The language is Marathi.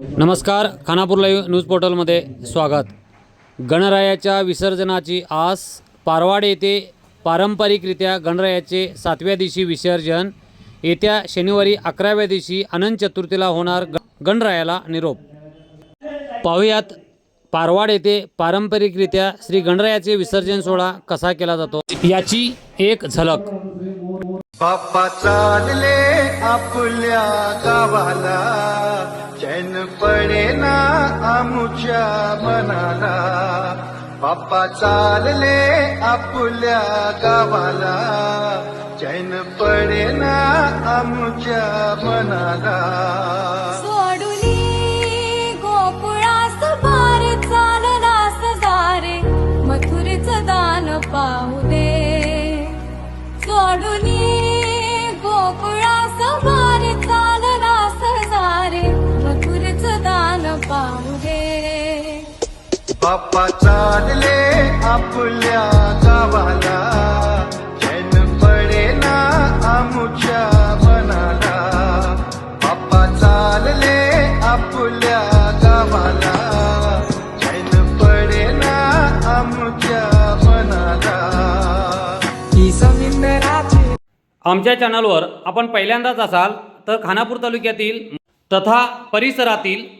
नमस्कार खानापूर लाईव्ह न्यूज पोर्टलमध्ये स्वागत. गणरायाच्या विसर्जनाची आस पारवाड येथे पारंपरिकरित्या गणरायाचे सातव्या दिवशी विसर्जन येत्या शनिवारी अकराव्या दिवशी अनंत चतुर्थीला होणार ग गणरायाला निरोप. पाहुयात पारवाड येथे पारंपरिकरित्या श्री गणरायाचे विसर्जन सोहळा कसा केला जातो? याची एक झलक. बाप्पा चालले आपल्या गावाला. पडे ना आमुच्या मनाला. बाप्पा चालले आपल्या गावाला. चैन पडेना आमुच्या मनाला. बाप्पा चालले आपल्या गावाला. चैन पडेना आमुच्या मनाला. बाप्पा चालले आपल्या गावाला. चैन पडेना आमुच्या मनाला. आमच्या चॅनलवर आपण पहिल्यांदाच असाल तर खानापूर तालुक्यातील तथा परिसरातील